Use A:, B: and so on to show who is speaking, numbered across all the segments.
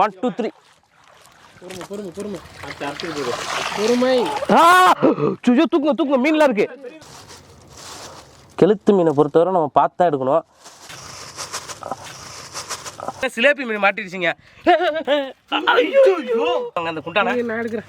A: One two three Suzhou தூக்குங்க தூக்குங்க மீன்லாம் இருக்கு. கெளுத்து மீனை பொறுத்தவரை நம்ம பார்த்து எடுக்கணும். சிலேபி மீன் மாட்டிடுச்சிங்க. அங்க அந்த குண்டான.
B: நான் எடுக்கிறேன்.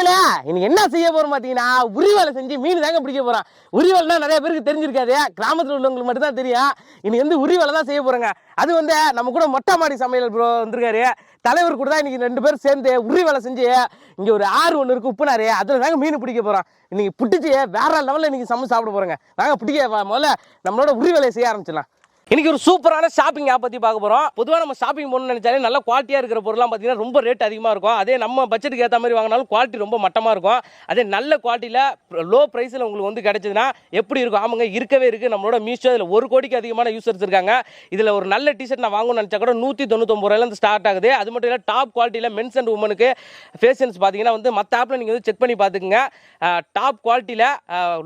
A: தரங்கம்பில இன்னைக்கு என்ன செய்ய போறோம் பாத்தீங்கன்னா உரி வேலை செஞ்சு மீன் தாங்க பிடிக்க போறோம். உரி நிறைய பேருக்கு தெரிஞ்சிருக்காது. கிராமத்துல உள்ளவங்களுக்கு மட்டும் தான் தெரியும். இன்னைக்கு வந்து உரி வேலை தான் செய்ய போறோங்க. அது வந்து நம்ம கூட மொட்டை மாடி சமையல் ப்ரோ வந்திருக்காரு. தலைவர் கூட தான் இன்னைக்கு ரெண்டு பேரும் சேர்ந்து உரி வேலை செஞ்சு இங்க ஒரு ஆறு ஒன்று இருக்கு உப்புனாரு. அதுல தாங்க மீன் பிடிக்க போறோம். இன்னைக்கு பிடிச்சி வேற லெவலில் இன்னைக்கு சமைச்சு சாப்பிட போறோங்க. நாங்கள் பிடிக்க முதல்ல நம்மளோட உரி வேலையை செய்ய ஆரம்பிச்சிடலாம். இன்னைக்கு ஒரு சூப்பரான ஷாப்பிங் ஆப் பற்றி பார்க்க போகிறோம் பொதுவாக நம்ம ஷாப்பிங் போகணும்னு நினச்சாலே நல்ல குவாலிட்டியாக இருக்கிற பொருள்லாம் பார்த்தீங்கன்னா ரொம்ப ரேட் அதிகமாக இருக்கும். அதே நம்ம பட்ஜெட்டுக்கு ஏற்ற மாதிரி வாங்கினாலும் குவாலிட்டி ரொம்ப மட்டமாக இருக்கும். அதே நல்ல குவாலிட்டியில் லோ ப்ரைஸில் உங்களுக்கு வந்து கிடைச்சதுன்னா எப்படி இருக்கும்? ஆமாங்க இருக்கவே இருக்குது நம்மளோட மீஷோ இதில் ஒரு கோடிக்கு அதிகமான யூசர்ஸ் இருக்காங்க. இதில் ஒரு நல்ல டிஷர்ட் நான் வாங்கணும்னு நினச்சா கூட நூற்றி தொண்ணூத்தொம்பது ரூபாயிலேருந்து ஸ்டார்ட் ஆகுது. அது மட்டும் இல்லை டாப் குவாலிட்டியில் மென்ஸ் அண்ட் உமனுக்கு ஃபேஷன்ஸ் பார்த்தீங்கன்னா வந்து மற்ற ஆப்பில் நீங்கள் வந்து செக் பண்ணி பார்த்துக்குங்க. டாப் குவாலிட்டியில்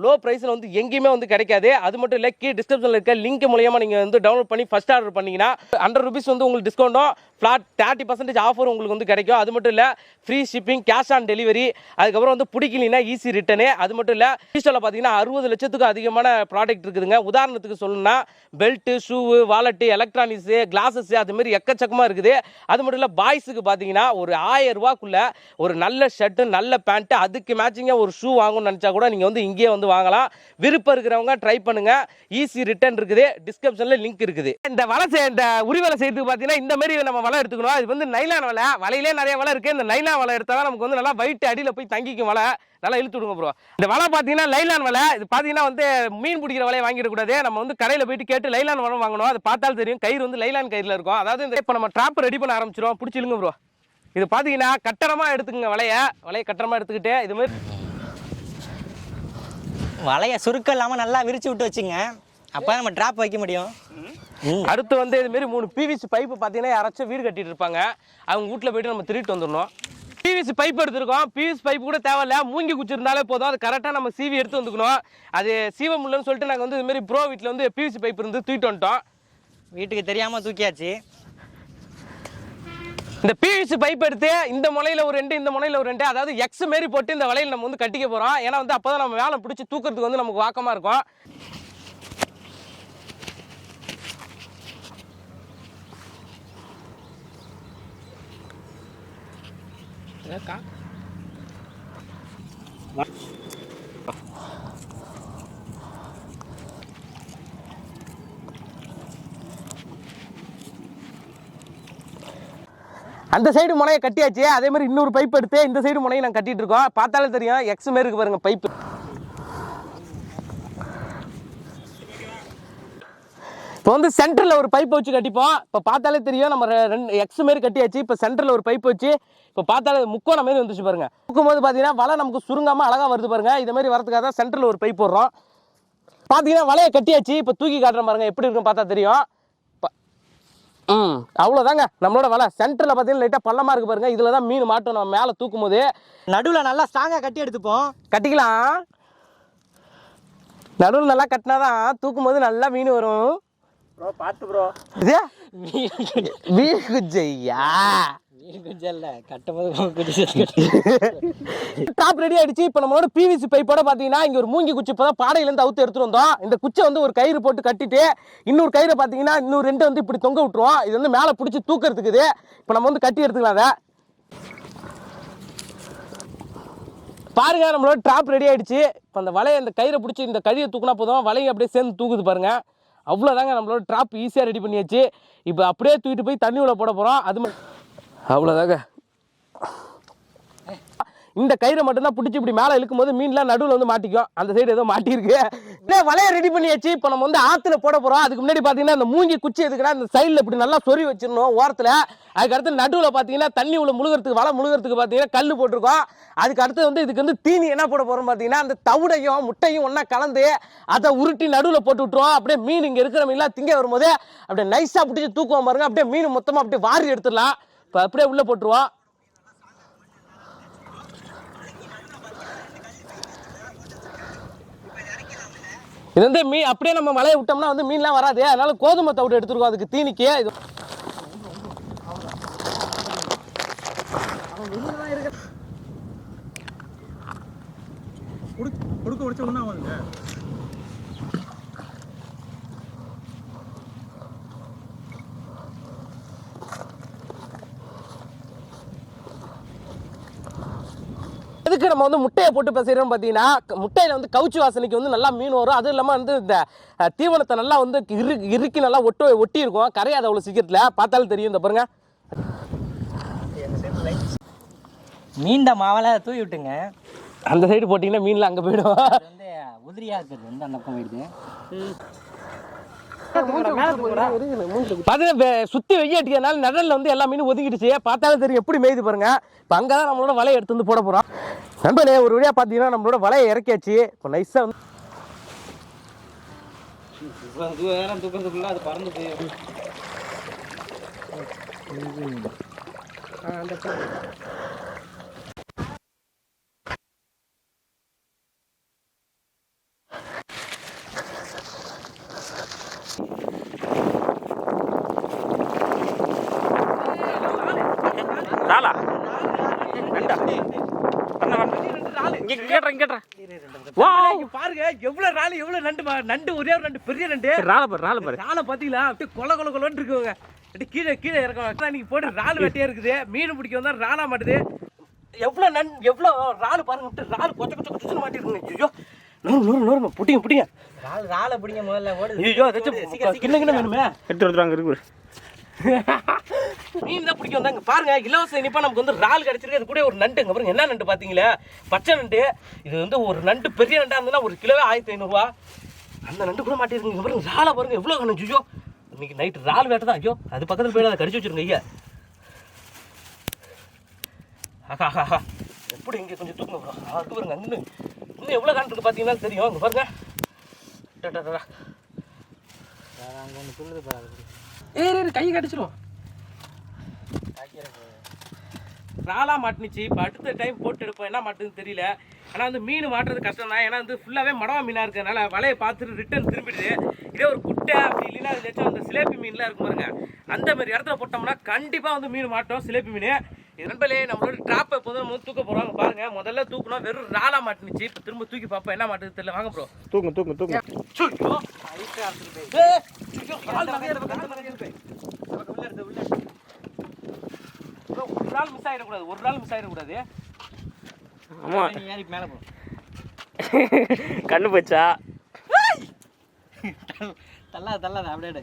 A: லோ ப்ரைஸில் வந்து எங்கேயுமே வந்து கிடைக்காது. அது மட்டும் இல்லை கீ டிஸ்கிரிப்ஷனில் இருக்க லிங்க் மூலியமாக நீங்கள் வந்து டவுன்லோட் பண்ணி ஃபஸ்ட் ஆர்டர் பண்ணீங்கன்னா ஹண்ட்ரட் ருபீஸ் வந்து உங்களுக்கு டிஸ்கவுண்ட்டும் ஃப்ளாட் தேர்ட்டி பர்சன்டேஜ் ஆஃபர் உங்களுக்கு வந்து கிடைக்கும். அது மட்டும் இல்லை free shipping cash on delivery அதுக்கப்புறம் வந்து பிடிக்கலினா ஈஸி ரிட்டனு அது மட்டும் இல்லை மீஷோவில் பார்த்தீங்கன்னா அறுபது லட்சத்துக்கு அதிகமான ப்ராடக்ட் இருக்குதுங்க. உதாரணத்துக்கு சொல்லணும்னா belt shoe wallet electronics glasses அதுமாரி எக்கச்சக்கமாக இருக்குது. அது மட்டும் இல்லை பாய்ஸுக்கு பார்த்தீங்கன்னா ஒரு ஆயிரம் ரூபாக்குள்ளே ஒரு நல்ல ஷர்ட்டு நல்ல பேண்ட்டு அதுக்கு மேட்சிங்காக ஒரு ஷூ வாங்கணும்னு நினச்சா கூட நீங்கள் வந்து இங்கேயே வந்து வாங்கலாம். விருப்பம் இருக்கிறவங்க ட்ரை பண்ணுங்க. ஈஸி ரிட்டர்ன் இருக்குது. டிஸ்கிரிப்ஷனில் லிங்க் இருக்குது. இந்த வலை இந்த உரிவலை செய்யறதுக்கு பார்த்தீங்கன்னா இந்த மாதிரி நம்ம வலை எடுத்துக்கணும். இது வந்து நைலான் வலை. வலையிலே நிறைய வலை இருக்குது இந்த நைலான் வலை எடுத்தால் தான் நமக்கு வந்து நல்லா வயிட்டு அடியில் போய் தங்கிக்கும் வலை. நல்லா இழுத்து விடுங்க ப்ரோ இந்த வலை பார்த்தீங்கன்னா லைலான் வலை. இது பார்த்தீங்கன்னா வந்து மீன் பிடிக்கிற வலையை வாங்கிடக்கூடாது நம்ம வந்து கடையில் போயிட்டு கேட்டு லைலான் வலை வாங்கணும். அது பார்த்தாலும் தெரியும். கயிறு வந்து லைலான் கயிறில் இருக்கும். அதாவது இந்த இப்போ நம்ம ட்ராப் ரெடி பண்ண ஆரம்பிச்சிடும் பிடிச்சிடுங்க ப்ரோ இது பார்த்தீங்கன்னா கட்டணமாக எடுத்துக்கங்க வலையை. வலையை கட்டணமாக எடுத்துக்கிட்டு இது மாதிரி
C: வலையை சுருக்கம் இல்லாமல் நல்லா விரிச்சு விட்டு வச்சுங்க. அப்போ நம்ம ட்ராப் வைக்க முடியும்.
A: அடுத்து வந்து இது மாதிரி மூணு பிவிசி பைப்பு பார்த்தீங்கன்னா யாராச்சும் வீடு கட்டிட்டு இருப்பாங்க. அவங்க வீட்டில் போயிட்டு நம்ம திருட்டு வந்துடணும். பிவிசி பைப் எடுத்திருக்கோம். பிவிசி பைப் கூட தேவையில்ல. மூங்கி குச்சி இருந்தாலே போதும். அது கரெக்டாக நம்ம சீவி எடுத்து வந்துக்கணும். அது சீவ முடியலன்னு சொல்லிட்டு நாங்கள் வந்து இது மாதிரி ப்ரோ வீட்டில் வந்து பிவிசி பைப் இருந்து தூக்கிட்டு வந்துட்டோம்.
C: வீட்டுக்கு தெரியாமல் தூக்கியாச்சு.
A: இந்த பிவிசி பைப் எடுத்து இந்த முனையில் ஒரு ரெண்டு இந்த முனையில் ஒரு ரெண்டு அதாவது எக்ஸ் மாரி போட்டு இந்த வலையில் நம்ம வந்து கட்டிக்க போகிறோம் ஏன்னா வந்து அப்போ தான் நம்ம வேலை பிடிச்சி தூக்கிறதுக்கு வந்து நமக்கு வாக்கமாக இருக்கும்.
B: அக்கா
A: அந்த சைடு முனையை கட்டியாச்சு. அதே மாதிரி இன்னொரு பைப் எடுத்து இந்த சைடு முனையை நாங்கள் கட்டிட்டு இருக்கோம். பார்த்தாலே தெரியும். எக்ஸ் மாரி இருக்கு பாருங்க பைப்பு இப்போ வந்து சென்டரில் ஒரு பைப் வச்சு கட்டிப்போம். இப்போ பார்த்தாலே தெரியும் நம்ம ரெண்டு எக்ஸ் மாரி கட்டியாச்சு. இப்போ சென்டரில் ஒரு பைப் வச்சு இப்போ பார்த்தாலே முக்கோண மாரி வந்துச்சு பாருங்க. முக்கும் போது பார்த்தீங்கன்னா வலை நமக்கு சுருங்காமல் அழகாக வருது பாருங்க. இது மாதிரி வரதுக்காக தான் சென்டரில் ஒரு பைப் போடுறோம். பார்த்தீங்கன்னா வலையை கட்டியாச்சு. இப்போ தூக்கி காட்டுறேன் பாருங்க எப்படி இருக்குன்னு பார்த்தா தெரியும். ம் அவ்வளோதாங்க நம்மளோட வலை. சென்டரில் பார்த்தீங்கன்னா லைட்டாக பள்ளமாக இருக்கு பாருங்க. இதில் தான் மீன் மாட்டும். நம்ம மேலே தூக்கும் போது
C: நடுவில் நல்லா ஸ்ட்ராங்காக கட்டி எடுத்துப்போம்.
A: கட்டிக்கலாம். நடுவில் நல்லா கட்டினா தான் தூக்கும் போது நல்லா மீன் வரும்.
B: ப்ரோ பார்த்து ப்ரோ
A: இது? மீன்
C: போது
A: டாப் ரெடி ஆயிடுச்சு. இப்போ நம்மளோட பிவிசி பைப்போட பார்த்தீங்கன்னா இங்கே ஒரு மூங்கி குச்சி இப்போ தான் பாடையிலேருந்து அவுத்து எடுத்துட்டு வந்தோம். இந்த குச்சை வந்து ஒரு கயிறு போட்டு கட்டிட்டு இன்னொரு கயிறை பார்த்தீங்கன்னா இன்னொரு ரெண்டு வந்து இப்படி தொங்க விட்டுருவோம். இது வந்து மேலே பிடிச்சி தூக்கிறதுக்கு இது. இப்போ நம்ம வந்து கட்டி எடுத்துக்கலாம் அதை பாருங்க நம்மளோட ட்ராப் ரெடி ஆயிடுச்சு. இப்போ அந்த வலையை இந்த கயிறை பிடிச்சி இந்த கழியை தூக்குனா போதும். வலையை அப்படியே சேர்ந்து தூக்குது பாருங்க. அவ்வளோதாங்க நம்மளோட ட்ராப் ஈஸியாக ரெடி பண்ணியாச்சு. இப்போ அப்படியே தூக்கிட்டு போய் தண்ணி உள்ள போட போகிறோம் அது மாதிரி அவ்வளோதாங்க இந்த கயிறை மட்டும்தான் பிடிச்சி இப்படி மேலே இழுக்கும் போது மீன்லாம் நடுவில் வந்து மாட்டிக்கும் அந்த சைடு ஏதோ மாட்டியிருக்கு. இல்லை வலையை ரெடி பண்ணியாச்சு. இப்போ நம்ம வந்து ஆற்றுல போட போகிறோம் அதுக்கு முன்னாடி பார்த்தீங்கன்னா அந்த மூங்கி குச்சி எதுக்குன்னா இந்த சைடில் இப்படி நல்லா சொறி வச்சிடணும் ஓரத்தில். அதுக்கு அடுத்து நடுவில் பார்த்தீங்கன்னா தண்ணி உள்ள முழுகிறதுக்கு வலை முழுகிறதுக்கு பார்த்தீங்கன்னா கல் போட்டிருக்கோம். அதுக்கு அடுத்து வந்து இதுக்கு வந்து தீனி என்ன போட போகிறோம் பார்த்தீங்கன்னா அந்த தவிடையும் முட்டையும் ஒன்றா கலந்து அதை உருட்டி நடுவில் போட்டு விட்டுருவோம். அப்படியே மீன் இங்கே இருக்கிற மீன்லாம் திங்க வரும்போது அப்படியே நைஸாக பிடிச்சி தூக்குவோம் பாருங்க. அப்படியே மீன் மொத்தமாக அப்படியே வாரி எடுத்துடலாம். இப்போ அப்படியே உள்ளே போட்டுருவோம். இது வந்து மீன் அப்படியே நம்ம மலையை விட்டோம்னா வந்து மீன்லாம் வராது. அதனால கோதுமை தவிடு எடுத்துருக்கோம். அதுக்கு தீனிக்கே இது
B: கொடுக்க உடிச்ச ஒன்றா ஆகுதுங்க
A: எதுக்கு நம்ம வந்து முட்டையை போட்டு பேசுகிறோம் பார்த்தீங்கன்னா முட்டையில வந்து கவுச்சி வாசனைக்கு வந்து நல்லா மீன் வரும். அதுவும் இல்லாமல் வந்து இந்த தீவனத்தை நல்லா வந்து இரு இறுக்கி நல்லா ஒட்டு ஒட்டி இருக்கும் கரையாது அவ்வளோ சீக்கிரத்தில். பார்த்தாலும் தெரியும் இந்த பாருங்க.
C: மீண்ட மாவலை தூவி விட்டுங்க.
A: அந்த சைடு போட்டிங்கன்னா மீன்லாம் அங்கே போயிடும்.
C: வந்து உதிரியா இருக்கிறது வந்து அந்த பக்கம் போயிடுது?
A: சுற்றி வெய்ய அடிக்கிறதுனால நிழல்ல வந்து எல்லா மீனும் ஒதுங்கிடுச்சு. பார்த்தாலும் தெரியும் எப்படி மேய்து பாருங்க. இப்போ அங்கே தான் நம்மளோட வலையை எடுத்து வந்து போட போகிறோம் நண்பனே ஒரு வழியாக பார்த்தீங்கன்னா நம்மளோட வலையை இறக்கியாச்சு. இப்போ நைஸாக வந்து
C: தூரம் தூக்கிறதுக்குள்ள அது பறந்து போய்
B: ராலா வா
A: பாருங்க எவ்வளவு நாள் எவ்வளவு நண்டு மா- நண்டு ஒரே ஒரு நண்டு பெரிய நண்டு.
B: ராலா பாரு ராலா பாரு.
A: ராலை பாத்தீங்களா? அப்படியே கொல கொல கொலன்னு இருக்குங்க. அப்படியே கீழே கீழே இறக்கம். நீங்க போட்டு ரால் வெட்டியா இருக்குது. மீன் பிடிக்க வந்தா ராலா மாட்டுது. எவ்வளவு நன் எவ்வளவு ரால் பாருங்க விட்டு ரால் கொச்ச கொச்ச கொச்சுன்னு மாட்டிருக்குங்க. ஐயோ நூறு நூறு நூறு புட்டிங்க புட்டிங்க
C: ரால் ராலை பிடிங்க முதல்ல ஓடுது
A: ஐயோ ஏதாச்சும் கிண்ண கிண்ண வேணுமே.
B: எடுத்து வந்துடுவாங்க இருக்கு.
A: மீன் தான் பிடிக்கும் வந்தாங்க. பாருங்க இலவச இனிப்பா நமக்கு வந்து இறால் கிடைச்சிருக்கு. அது கூட ஒரு நண்டுங்க. பாருங்க என்ன நண்டு பாத்தீங்களா? பச்சை நண்டு. இது வந்து ஒரு நண்டு பெரிய நண்டா இருந்ததுன்னா ஒரு கிலோவே ஆயிரத்தி ஐநூறுரூவா அந்த நண்டு கூட மாட்டிருக்குங்க. பாருங்க ராலை பாருங்க எவ்வளோ கணக்கு ஐயோ இன்னைக்கு நைட்டு இறால் வேட்டை தான். ஐயோ அது பக்கத்தில் போய் அதை கடிச்சு வச்சிருங்க ஐயா. ஆஹா ஆஹா எப்படி இங்கே கொஞ்சம் தூக்கம் வரும் அதுக்கு பாருங்க அங்கே இன்னும் எவ்வளோ கணக்கு இருக்கு பார்த்தீங்கன்னா தெரியும். இங்க பாருங்க.
C: அங்கே ஒன்று சொல்லுது பாருங்க
A: ஏய், கையை கடிச்சிரும். ராலா மாட்டுனுச்சு. இப்போ அடுத்த டைம் போட்டு எடுப்போம். என்ன மாட்டுதுன்னு தெரியல. ஆனால் வந்து மீன் மாட்டுறது கஷ்டம் தான் ஏன்னா வந்து ஃபுல்லாகவே மடவா மீனாக இருக்கிறதுனால வலையை பார்த்துட்டு ரிட்டர்ன் திரும்பிடுது. இதே ஒரு குட்டை அப்படி இல்லைன்னா அதுலேயாச்சும் அந்த சிலேபி மீன்லாம் இருக்கும் பாருங்க. அந்த மாதிரி இடத்துல போட்டோம்னா கண்டிப்பாக வந்து மீன் மாட்டோம் சிலேபி மீன். நண்பர்களே நம்மளோட ட்ராப் எப்போதும் நம்ம தூக்க போகிறாங்க பாருங்க. முதல்ல தூக்கணும் வெறும் ராலா மாட்டுனுச்சு. இப்போ திரும்ப தூக்கி பார்ப்போம். என்ன மாட்டுது தெரியல. வாங்க ப்ரோ
B: தூக்கு தூக்கு தூக்கு.
A: ஒரு நாள் மிஸ் ஆயிடக்கூடாது ஒரு நாள் மிஸ் ஆயிடக்கூடாது
B: ஆமா
C: நீ ஏறி மேலே போ
B: கண்ணு போச்சா?
C: தள்ளாத தள்ளாத அப்படியே.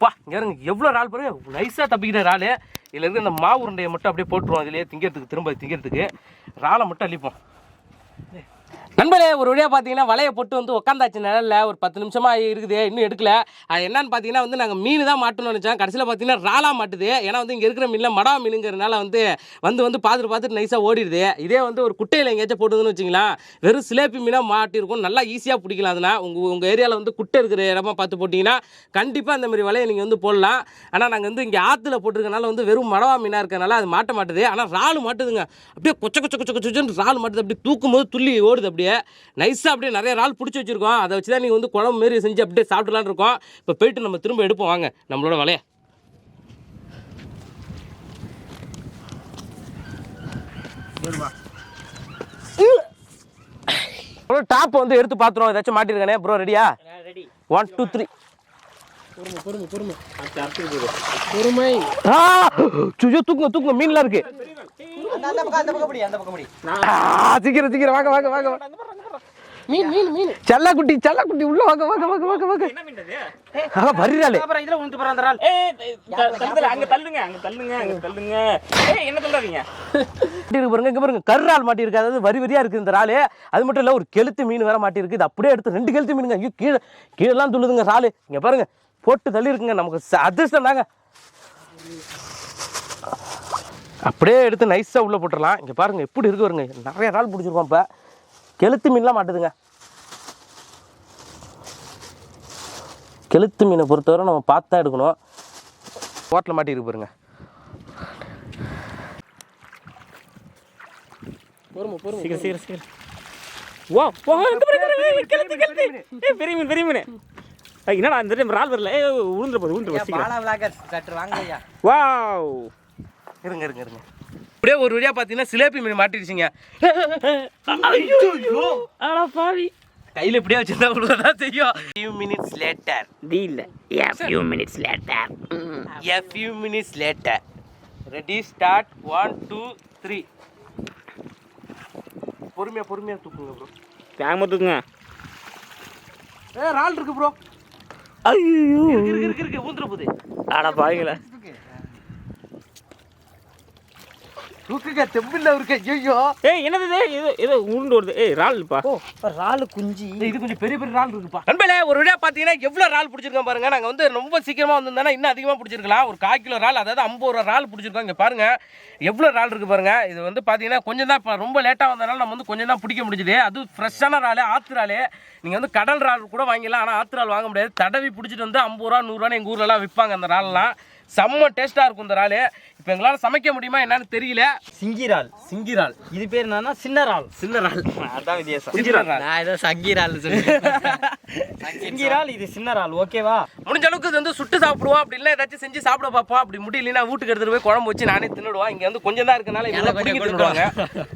A: பா இருங்க எவ்வளோ ரால் பாருங்க. நைஸாக தப்பிக்கிட்ட ரால் இதுல இருந்து இந்த மாவு உருண்டையை மட்டும் அப்படியே போட்டுருவோம். இதுலயே திங்கிறதுக்கு திரும்ப திங்கிறதுக்கு. ராலை மட்டும் அள்ளிப்போம். நண்பரே ஒரு வழியாக பார்த்தீங்கன்னா வலையை போட்டு வந்து உட்காந்தாச்சு நிழலில். ஒரு பத்து நிமிஷமாக இருக்குது இன்னும் எடுக்கல. அது என்னன்னு பார்த்தீங்கன்னா வந்து நாங்கள் மீன் தான் மாட்டணும்னு நினச்சோம். கடைசியில் பார்த்தீங்கன்னா ராலா மாட்டுது. ஏன்னா வந்து இங்கே இருக்கிற மீனில் மடா மீனுங்கிறதுனால வந்து வந்து வந்து பார்த்துட்டு பார்த்துட்டு நைஸாக ஓடிடுது. இதே வந்து ஒரு குட்டையில் எங்கேயாச்சும் போட்டுதுன்னு வச்சிங்களேன் வெறும் சிலேபி மீனாக மாட்டிருக்கும். நல்லா ஈஸியாக பிடிக்கலாம் அதனால் உங்கள் உங்கள் ஏரியாவில் வந்து குட்டை இருக்கிற இடமா பார்த்து போட்டிங்கன்னா கண்டிப்பாக இந்த மாதிரி வலையை நீங்கள் வந்து போடலாம். ஆனால் நாங்கள் வந்து இங்கே ஆற்றுல போட்டிருக்கனால வந்து வெறும் மடவா மீனாக இருக்கிறனால அது மாட்ட மாட்டுது. ஆனால் ராலு மாட்டுதுங்க. அப்படியே கொச்ச கொச்ச கொச்ச கொச்சன்னு ராலு மாட்டுது. அப்படியே தூக்கும் போது துள்ளி ஓடுது அப்படியே. நைஸாக அப்படியே நிறைய ரால் பிடிச்சி வச்சிருக்கோம். அதை வச்சு தான் நீங்கள் வந்து குழம்பு மாரி செஞ்சு அப்படியே சாப்பிடலான்னு இருக்கோம். இப்போ போயிட்டு நம்ம திரும்ப எடுப்போம். வாங்க நம்மளோட வலையை. டாப் வந்து எடுத்து பார்த்துருவோம் ஏதாச்சும் மாட்டிருக்கானே? ப்ரோ ரெடியா
C: ரெடி
A: ஒன் டூ த்ரீ
B: பொறுமை
A: தூக்குங்க தூக்குங்க. மீன்லாம் இருக்கு.
C: அந்த பக்கம் அந்த பக்கம் பிடி அந்த பக்கம் பிடி.
A: ஆ, சீக்கிரம் சீக்கிரம் வாங்க வாங்க வாங்க. வாங்க. மீன் மீன் மீன். செல்லக்குட்டி செல்லக்குட்டி உள்ள வாங்க வாங்க வாங்க வாங்க வாங்க.
B: என்ன மீன்
A: ஆ
C: அப்புறம் இதில் ரால்
B: தள்ளுங்க அங்க தள்ளுங்க அங்க தள்ளுங்க அங்க தள்ளுங்க. ஏய் என்ன தள்ளாதீங்க?
A: இருக்கு பாருங்க இங்க பாருங்க. கர்றால் மாட்டி இருக்கு அதாவது வரி வரியா இருக்கு இந்த இறாலு அது மட்டும் இல்ல ஒரு கெளுத்து மீன் வேற மாட்டி இருக்கு இது அப்படியே எடுத்து ரெண்டு கெளுத்து மீனுங்க. ஐயோ கீழே கீழெல்லாம் துள்ளுதுங்க இறாலு இங்க பாருங்க போட்டு தள்ளி இருக்குங்க நமக்கு அதிர்ஷ்டம் தாங்க. அப்படியே எடுத்து நைஸா உள்ள போட்டுடலாம் இங்க பாருங்க எப்படி இருக்கு பாருங்க. நிறைய இறால் பிடிச்சிருக்கோம் இப்ப. கெளுத்து மீன்லாம் மாட்டுதுங்க. கெளுத்து மீனை பொறுத்தவரை நம்ம பார்த்து தான் எடுக்கணும். ஹோட்டலில் மாட்டி இருக்கு பாருங்க
B: சீக்கிரம் சீக்கிரம் சீக்கிரம். வா வா பெரிய மீன் பெரிய மீன். என்னடா இந்த டைம் ரால் வரல? ஏய் உளுந்துற போது உளுந்துற போது சீக்கிரம். வாவ்
A: இருங்க இருங்க இருங்க. அப்படியே ஒரு வழியா பார்த்தீங்கன்னா சிலேபி மீன் மாட்டிடுச்சிங்க.
B: பாவி.
A: கையில் இப்படியே வச்சிருந்தா உள்ளதான் செய்யும் few minutes later
B: deal yeah few minutes later.
A: A few minutes later ready start one two three பொறுமையா பொறுமையா தூக்குங்க ப்ரோ
B: வேகமா தூக்குங்க.
A: ஏ ரால் இருக்கு ப்ரோ
B: ஐயோ.
A: இருக்கு இருக்கு இருக்கு. ஊந்துற போகுது.
B: அடா பாவிங்களா.
A: தூக்குங்க தெம்பில்ல இருக்கு. ஐயோ
B: ஏய் என்னது இது? இது உருண்டு வருது. ஏய் ரால்ப்பா
C: ஓ இறால் குஞ்சு.
A: இது கொஞ்சம் பெரிய பெரிய ரால் இருக்குப்பா. நண்பர்களே ஒரு வழியா பார்த்தீங்கன்னா எவ்வளோ ரால் பிடிச்சிருக்கோம் பாருங்க. நாங்கள் வந்து ரொம்ப சீக்கிரமா வந்திருந்தோம்னா இன்னும் அதிகமாக பிடிச்சிருக்கலாம். ஒரு கால் கிலோ ரால் அதாவது ஐம்பது ரூபா ரால் பிடிச்சிருக்கோம். இங்கே பாருங்க. எவ்வளோ ரால் இருக்கு பாருங்க. இது வந்து பார்த்தீங்கன்னா கொஞ்சம் தான் இப்போ ரொம்ப லேட்டாக வந்தனால நம்ம வந்து கொஞ்சம் தான் பிடிக்க முடிஞ்சுது. அது ஃப்ரெஷ்ஷான ரால் ஆத்து ரால் நீங்கள் வந்து கடல் ரால் கூட வாங்கிடலாம். ஆனால் ஆத்து ரால் வாங்க முடியாது. தடவி பிடிச்சிட்டு வந்து ஐம்பது ரூபா நூறுரூவான்னு எங்கள் ஊர்லலாம் விற்பாங்க அந்த ரால்லாம் செம்ம டேஸ்ட்டாக இருக்கும் இந்த ரால் இப்போ எங்களால் சமைக்க முடியுமா என்னன்னு தெரியல.
C: சிங்கிரால்
A: சிங்கி ரால்
C: இது பேர் என்னன்னா சின்ன இறால்
A: சின்ன ரால்
C: அதான் வித்தியாசம். நான் ஏதோ சங்கிரால் சிங்கிரால் இது சின்ன இறால் ஓகேவா?
A: முடிஞ்ச அளவுக்கு இது வந்து சுட்டு சாப்பிடுவோம் அப்படி இல்லை ஏதாச்சும் செஞ்சு சாப்பிட பார்ப்போம் அப்படி முடியலன்னா வீட்டுக்கு எடுத்துட்டு போய் குழம்பு வச்சு நானே தின்னுடுவோம் இங்க வந்து கொஞ்சம் தான் இருக்கனால
C: கொஞ்சம்
A: பிடிக்க